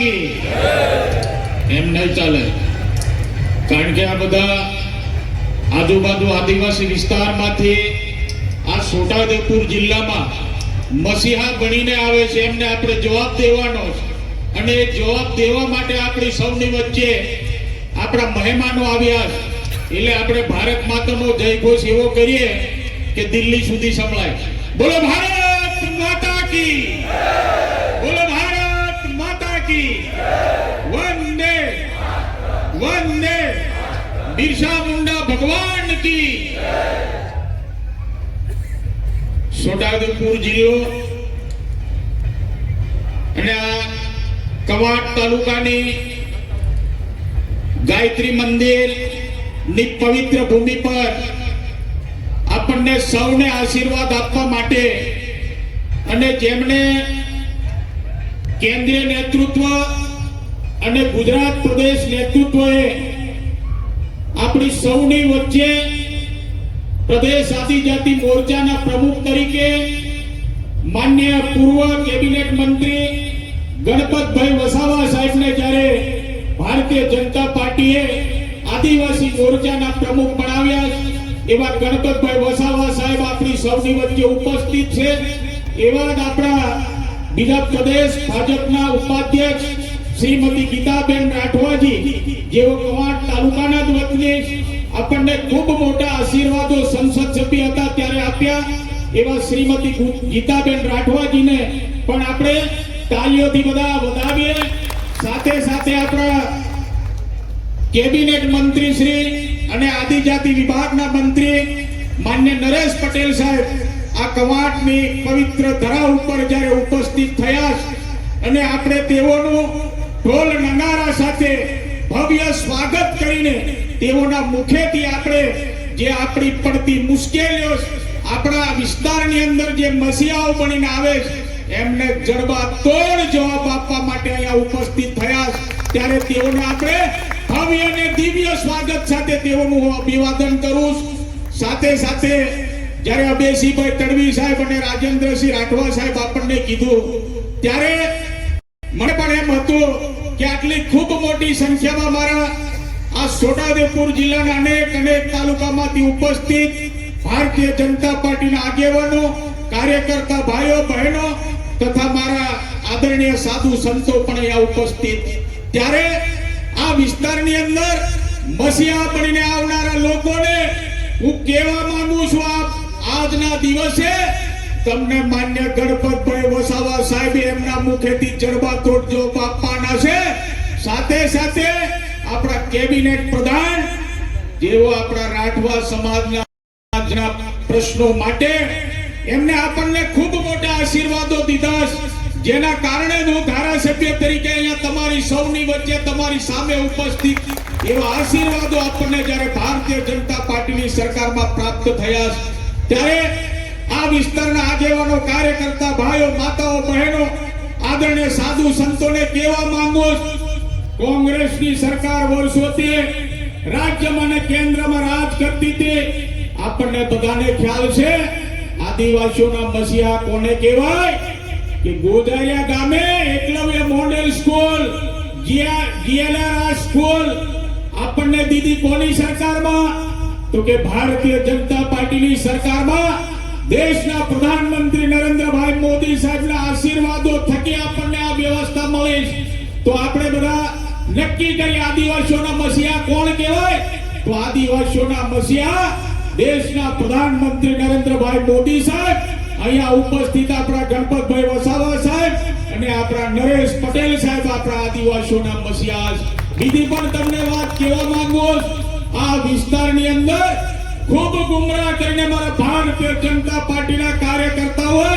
કી એમ નહીં ચાલે. કારણ કે આ બધા આજુબાજુ આદિવાસી વિસ્તારમાંથી આ છોટાઉદેપુર જિલ્લામાં મસીહા બનીને આવે છે. એમને આપણે જવાબ દેવાનો છે. અને એ જવાબ દેવા માટે આપણી સૌની વચ્ચે આપણા મહેમાનો આવ્યા છે. એટલે આપણે ભારત માતાનો જયઘોષ એવો કરીએ કે દિલ્હી સુધી સંભળાય. બોલો, ભારત માતા કી બોલો ભારત માતા કી વંદે વંદે બિરસા મુંડા ભગવાન કી છોટાઉદેપુર જિલ્લો અને આ કવાટ તાલુકાની ગાયત્રી મંદિરની પવિત્ર ભૂમિ પર આપણને સૌને આશીર્વાદ આપવા માટે અને જેમણે કેન્દ્રીય નેતૃત્વ અને ગુજરાત પ્રદેશ નેતૃત્વએ આપણી સૌની વચ્ચે પ્રદેશ આદિજાતિ મોરચાના પ્રમુખ તરીકે માન્ય પૂર્વ કેબિનેટ મંત્રી ગણપતભાઈ વસાવા સાહેબને જ્યારે ભારતીય જનતા પાર્ટીએ આદિવાસી મોરચાના પ્રમુખ બનાવ્યા, એવા ગણપતભાઈ વસાવા સાહેબ આપણી સૌની વચ્ચે ઉપસ્થિત છે. એવા જ આપણા બીજા પ્રદેશ ભાજપના ઉપાધ્યક્ષ શ્રીમતી ગીતાબેન રાઠવાજી, જેઓ કવાડ તાલુકાના જ વતને આપણને ખૂબ મોટા આશીર્વાદો સંસદ સભ્ય હતા ત્યારે આપ્યા એવા શ્રીમતી ગીતાબેન રાઠવાજીને. પણ આપણે તાલીઓથી બધા વધાવીએ. સાથે સાથે આપણા કેબિનેટ મંત્રી શ્રી અને આદિજાતિ વિભાગના મંત્રી માન્ય નરેશ પટેલ સાહેબ આ કવાટની પવિત્ર ધરા ઉપર જ્યારે ઉપસ્થિત થયા અને આપણે તેઓનું ઢોલ નગારા સાથે ભવ્ય સ્વાગત કરીને તેઓના મુખેથી આપણે જે આપણી પડતી મુશ્કેલીઓ આપણા વિસ્તારની અંદર જે મસીહાઓ બનીને આવે છે, એમને જડબા તોડ જવાબ આપવા માટે અહીંયા ઉપસ્થિત થયા ત્યારે તેઓને આપણે ભવ્ય અને દિવ્ય સ્વાગત સાથે તેઓનું અભિવાદન કરું. સાથે સાથે જ્યારે અબેસીભાઈ તડવી સાહેબ અને રાજેન્દ્રસિંહ રાઠવા સાહેબ આપણને કીધું, ત્યારે મને પણ એમ હતું કે આટલી ખૂબ મોટી સંખ્યામાં મારા આ છોટાઉદેપુર જિલ્લાના અનેક અનેક તાલુકામાંથી ઉપસ્થિત ભારતીય જનતા પાર્ટીના આગેવાનો, કાર્યકર્તા ભાઈઓ, બહેનો તથા મારા આદરણીય સાધુ સંતો પણ અહીંયા ઉપસ્થિત. ત્યારે આ વિસ્તારની અંદર મસીહા બનીને આવનારા લોકોને હું કહેવા માંગુ છું, આપ આજના દિવસે તમને માન્ય ગણપતભાઈ વસાવા સાહેબ એમના મુખેથી જડબાતોડ જવાબ આપવાના છે. સાથે સાથે આપણા કેબિનેટ પ્રધાન, જેઓ આપણા રાઠવા સમાજના પ્રશ્નો માટે એમને આપણને ખૂબ મોટા આશીર્વાદો દીધા જેના કારણે હું ધારાસભ્ય તરીકે અહીંયા તમારી સૌની વચ્ચે તમારી સામે ઉપસ્થિત એવા આશીર્વાદો આપણને જ્યારે ભારતીય જનતા પાર્ટીની સરકારમાં પ્રાપ્ત થયા ત્યારે આ વિસ્તારના આગેવાનો, કાર્યકર્તા, ભાઈઓ, માતાઓ, બહેનો, આદરણીય સાધુ સંતોને કહેવા માંગુ કોંગ્રેસની સરકાર વર્ષોથી રાજ્યમાં અને કેન્દ્રમાં રાજ કરતી હતી આપણને બધાને ખ્યાલ છે. આદિવાસીઓના મસીહા કોને કહેવાય? કે ગોદારિયા ગામે Eklavya model school GLR school આપણને દીધી કોની સરકારમાં? તો કે ભારતીય જનતા પાર્ટીની દેશના પ્રધાનમંત્રી નરેન્દ્રભાઈ મોદી સાહેબના આશીર્વાદો થકી આપણને આ વ્યવસ્થા મળી તો આપણે બધા નક્કી કરી આદિવાસીઓના મસીહા કોણ કહેવાય? તો આદિવાસીઓના મસીહા દેશના પ્રધાનમંત્રી નરેન્દ્રભાઈ મોદી સાહેબ. અહીંયા ઉપસ્થિત આપણા ગણપતભાઈ વસાવા સાહેબ અને આપણા નરેશ પટેલ સાહેબ આપણા આદિવાસીઓના મસીહા બીજી પણ તમને વાત કહેવા માંગુ આ વિસ્તારની અંદર ખૂબ ગુમરાહ કરીને મારા ભારતીય જનતા પાર્ટીના કાર્યકર્તાઓએ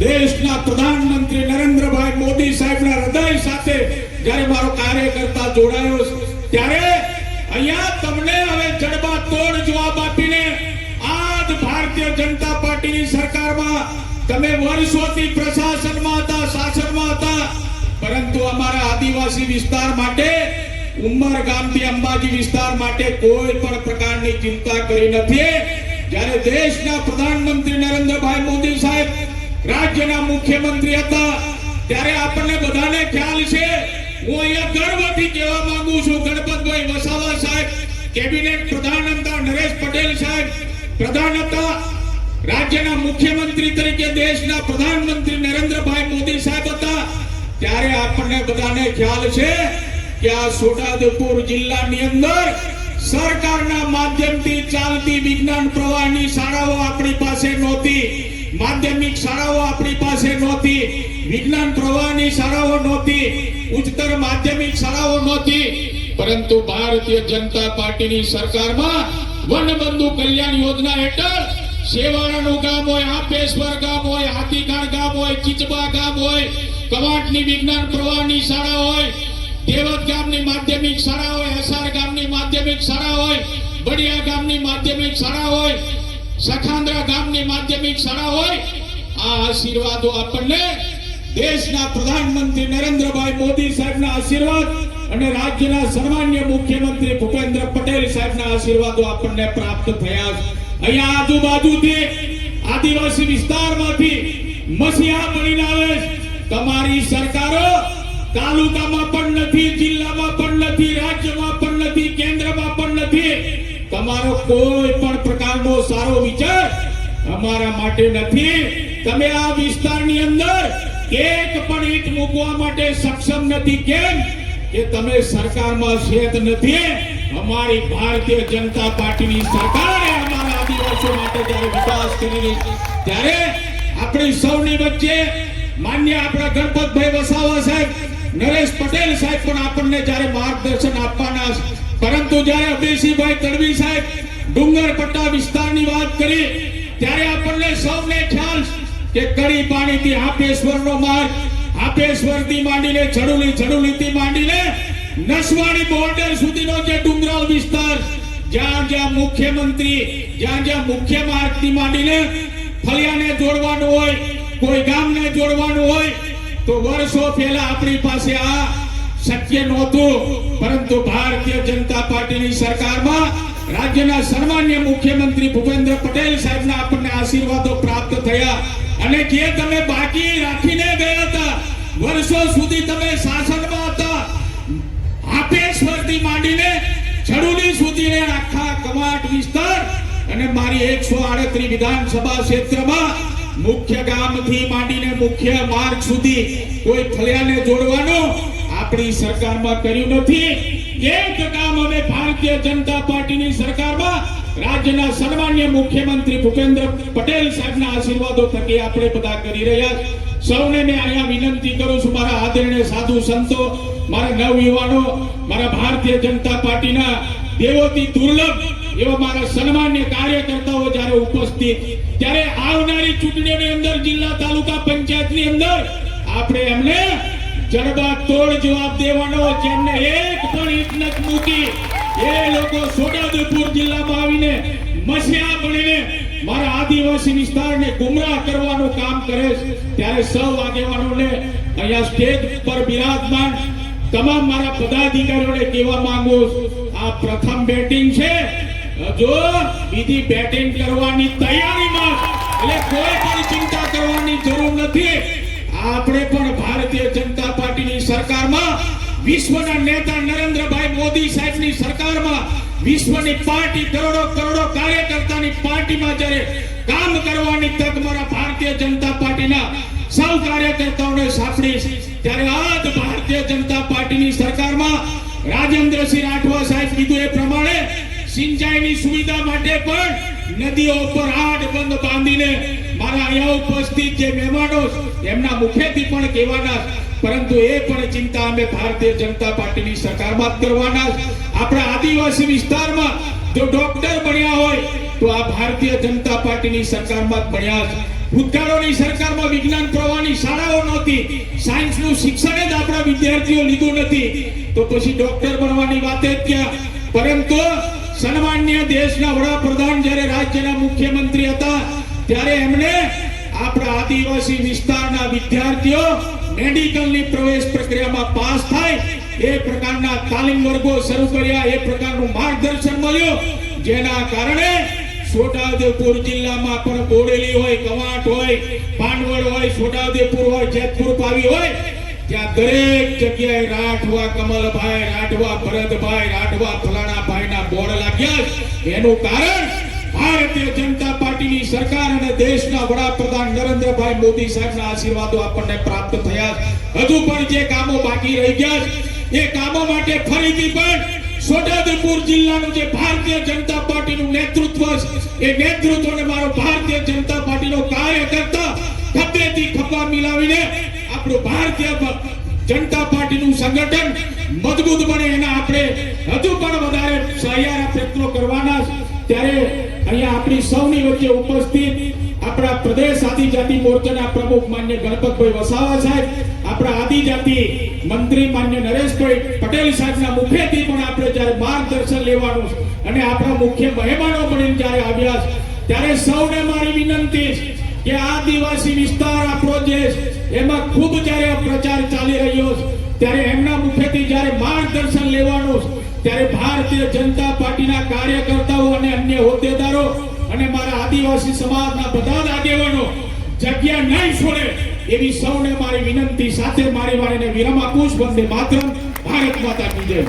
દેશના પ્રધાનમંત્રી નરેન્દ્રભાઈ મોદી સાહેબના હૃદય સાથે જ્યારે મારો કાર્યકર્તા જોડાયો ત્યારે અહીંયા તમને હવે જડબા તોડ જવાબ આપીને આજ ભારતીય જનતા પાર્ટીની સરકારમાં તમે વર્ષોથી પ્રશાસનમાં હતા, શાસનમાં હતા, પરંતુ અમારા આદિવાસી વિસ્તાર માટે ઉમર, ગામથી અંબાજી વિસ્તાર માટે કોઈ પણ પ્રકારની ચિંતા કરી નથી. જ્યારે દેશના પ્રધાનમંત્રી નરેન્દ્રભાઈ મોદી સાહેબ રાજ્યના મુખ્યમંત્રી હતા, ત્યારે આપણને બધાને ખ્યાલ છે, હું અહીંયા ગર્વથી કહેવા માંગુ છું, ગણપતભાઈ વસાવા સાહેબ, કેબિનેટ પ્રધાન હતા નરેશ પટેલ સાહેબ, પ્રધાન હતા રાજ્યના મુખ્યમંત્રી તરીકે દેશના પ્રધાનમંત્રી નરેન્દ્રભાઈ મોદી સાહેબ હતા, ત્યારે આપણને બધાને ખ્યાલ છે કે આ છોટાઉદેપુર જિલ્લાની અંદર સરકારના માધ્યમથી ચાલતી વિજ્ઞાન પ્રવાહની શાળાઓ આપણી પાસે નહોતી, માધ્યમિક શાળાઓ આપણી પાસે નહોતી, વિજ્ઞાન પ્રવાહની શાળાઓ નહોતી, ઉચ્ચતર માધ્યમિક શાળાઓ નહોતી, પરંતુ ભારતીય જનતા પાર્ટીની સરકારમાં વનબંધુ કલ્યાણ યોજના હેઠળ શેવાળાનું ગામ હોય આપેશ્વર ગામ હોય હાથીકાણ ગામ હોય, ચીચબા ગામ હોય, કવાટની વિજ્ઞાન પ્રવાહની શાળા હોય દેવત ગામની માધ્યમિક શાળા હોય એસાર ગામની માધ્યમિક શાળા હોય, બડિયા ગામની માધ્યમિક શાળા હોય, સખાંદ્રા ગામની માધ્યમિક શાળા હોય, આ આશીર્વાદો આપણને દેશના પ્રધાનમંત્રી નરેન્દ્રભાઈ મોદી સાહેબના આશીર્વાદ અને રાજ્યના સન્માન્ય મુખ્યમંત્રી ભૂપેન્દ્ર પટેલ સાહેબના આશીર્વાદો આપણને પ્રાપ્ત થયા છે. અહીંયા આજુબાજુથી આદિવાસી વિસ્તારમાંથી મસીહા બનીને આવે તમારી સરકારો તાલુકામાં પણ નથી, જિલ્લામાં પણ નથી, રાજ્યમાં પણ નથી, કેન્દ્રમાં પણ નથી. તમારો કોઈ પણ પ્રકારનો સારો વિચાર અમારા માટે નથી. તમે આ વિસ્તારની અંદર એક પણ ઈટ મૂકવા માટે સક્ષમ નથી. કેમ? કે તમે સરકારમાં શેત નથી. અમારી ભારતીય જનતા પાર્ટીની સરકારે અમારા આદિવાસીઓ માટે જ્યારે વિકાસ કરી છે, ત્યારે આપણી સૌની વચ્ચે માન્ય આપણા ગણપતભાઈ વસાવા સાહેબ નરેશ પટેલ સાહેબ પણ આપણને જ્યારે માર્ગદર્શન આપવાના પરંતુ જ્યારે અભયસિંહભાઈ તડવી સાહેબ ડુંગર પટ્ટા વિસ્તારની વાત કરી, ત્યારે આપણને સૌને ખ્યાલ કે કડી પાણીથી હાપેશ્વરનો માર્ગ, હાપેશ્વરથી માંડીને છડુલી, છડુલીથી માંડીને નસવાડી બોર્ડર સુધીનો જે ડુંગરાળ વિસ્તાર, જ્યાં જ્યાં મુખ્યમંત્રી, જ્યાં જ્યાં મુખ્ય માર્ગથી માંડીને ફળિયાને જોડવાનું હોય, કોઈ ગામને જોડવાનું હોય તો વર્ષો પહેલા આપણી પાસે આ શક્ય નહોતું, પરંતુ ભારતીય જનતા પાર્ટીની સરકારમાં રાજ્યના સન્માન્ય મુખ્યમંત્રી ભૂપેન્દ્ર પટેલ સાહેબના આપણને આશીર્વાદો પ્રાપ્ત થયા. અને જે તમે બાકી રાખીને ગયા હતા, વર્ષો સુધી તમે શાસનમાં હતા આપેશ્વરથી માંડીને છડુલી સુધીને આખા કમાટ વિસ્તાર અને મારી એકસો આડત્રીસ વિધાનસભા ક્ષેત્રમાં મુખ્ય ગામથી માંડીને મુખ્ય માર્ગ સુધી કોઈ ફળિયાને જોડવાનું આપણી સરકારમાં કર્યું નથી. એક કામ અમે ભારતીય જનતા પાર્ટીની સરકારમાં રાજ્યના સન્માન્ય મુખ્યમંત્રી ભૂપેન્દ્ર પટેલ સાહેબના આશીર્વાદો થકી આપણે બધા કરી રહ્યા સૌને મેં અહીંયા વિનંતી કરું છું, મારા આદરણીય સાધુ સંતો, મારા નવયુવાનો, મારા ભારતીય જનતા પાર્ટીના દેવોથી દુર્લભ એવા મારા સન્માન્ય કાર્યકર્તાઓ જ્યારે ત્યારે આવનારી ચૂંટણીઓની અંદર જિલ્લા તાલુકા પંચાયતની અંદર આપણે એમને જડબા જવાબ દેવાનો જેમને એક પણ ઈટ નથી મૂકી. એ લોકો છોટાઉદેપુર જિલ્લામાં આવીને મસીહા બનીને મારા આદિવાસી વિસ્તારને ગુમરાહ કરવાનું કામ કરે છે. ત્યારે સૌ આગેવાનોને અહીંયા સ્ટેજ પર બિરાજમાન તમામ મારા પદાધિકારીઓને કહેવા માંગુ આ પ્રથમ બેટિંગ છે. જો બીજી બેટિંગ કરવાની તૈયારીમાં એટલે કોઈ પણ ચિંતા કરવાની જરૂર નથી. આપણે પણ ભારતીય જનતા પાર્ટીની સરકારમાં, વિશ્વના નેતા નરેન્દ્રભાઈ મોદી સાહેબની સરકારમાં, વિશ્વની પાર્ટી કરોડો કરોડો કાર્યકર્તાની પાર્ટીમાં જ્યારે કામ કરવાની તક મારા ભારતીય જનતા પાર્ટીના સૌ કાર્યકર્તાઓને સાંપડી, ત્યારે આજ ભારતીય જનતા પાર્ટીની સરકારમાં રાજેન્દ્રસિંહ રાઠવા સાહેબ કીધું એ પ્રમાણે સિંચાઈની સુવિધા માટે પણ નદીઓ ઉપર આડ બંધ બાંધીને મારા અહીંયા ઉપસ્થિત જે મહેમાનો એમના મુખેથી પણ કહેવાના પરંતુ એ પણ ચિંતા અમે ભારતીય જનતા પાર્ટીની સરકારમાં કરવાના આપણા આદિવાસી વિસ્તારમાં જો ડોક્ટર બન્યા હોય, તો આ ભારતીય જનતા પાર્ટીની સરકારમાં બન્યા ભૂતકાળોની સરકારમાં વિજ્ઞાન પ્રવાહની શાળાઓ નહોતી, સાયન્સનું શિક્ષણ જ આપણા વિદ્યાર્થીઓ લીધું નથી. તો પછી ડોક્ટર બનવાની વાત જ ક્યાં? પરંતુ સન્માન્ય દેશના વડાપ્રધાન જ્યારે રાજ્યના મુખ્યમંત્રી હતા, ત્યારે એમણે આપણા આદિવાસી વિસ્તારના વિદ્યાર્થીઓ મેડિકલની પ્રવેશ પ્રક્રિયામાં પાસ થાય, એ પ્રકારના તાલીમ વર્ગો શરૂ કર્યા, એ પ્રકારનું માર્ગદર્શન મળ્યું, જેના કારણે છોટાઉદેપુર જિલ્લામાં પણ બોડેલી હોય, કવાંટ હોય, પાંડવડ હોય, છોટાઉદેપુર હોય, જેતપુર પાવી હોય, ત્યાં દરેક જગ્યાએ રાઠવા કમલભાઈ, રાઠવા ભરતભાઈ, રાઠવા ફલાણા બોર્ડ લાગ્યા એનું કારણ ભારતીય જનતા પાર્ટીની સરકાર અને દેશના વડાપ્રધાન નરેન્દ્રભાઈ મોદી સાહેબના આશીર્વાદો આપણને પ્રાપ્ત થયા હજુ પણ જે કામો બાકી રહી ગયા એ કામો માટે ફરીથી પણ છોટાઉદેપુર જિલ્લાનું જે ભારતીય જનતા પાર્ટીનું નેતૃત્વ છે, એ નેતૃત્વને મારો ભારતીય જનતા પાર્ટીનો કાર્યકર્તા ખભેથી ખભા મિલાવીને આપણું ભારતીય જનતા પાર્ટીનું સંગઠન મજબૂત બને એના આપણે હજુ પણ વધારે સહિયારા પ્રયત્નો કરવાના ત્યારે અહીંયા આપણી સૌની વચ્ચે ઉપસ્થિત આપણા પ્રદેશ આદિજાતિ મોરચાના પ્રમુખ માન્ય ગણપતભાઈ વસાવા સાહેબ, આપણા આદિજાતિ મંત્રી માન્ય નરેશભાઈ પટેલ સાહેબના મુખેથી પણ આપણે જ્યારે માર્ગદર્શન લેવાનું અને આપણા મુખ્ય મહેમાનો બનીને જ્યારે આવ્યા ત્યારે સૌને મારી વિનંતી કે આદિવાસી વિસ્તાર આપણો જે એમાં ખૂબ પાર્ટીના કાર્યકર્તાઓ અને અન્ય હોદ્દેદારો અને મારા આદિવાસી સમાજના બધા જ આગેવાનો જગ્યા નહીં છોડે એવી સૌને મારી વિનંતી સાથે મારી વાણીને વિરામ આપું છું. વંદે માત્ર ભારત માતા કી જય.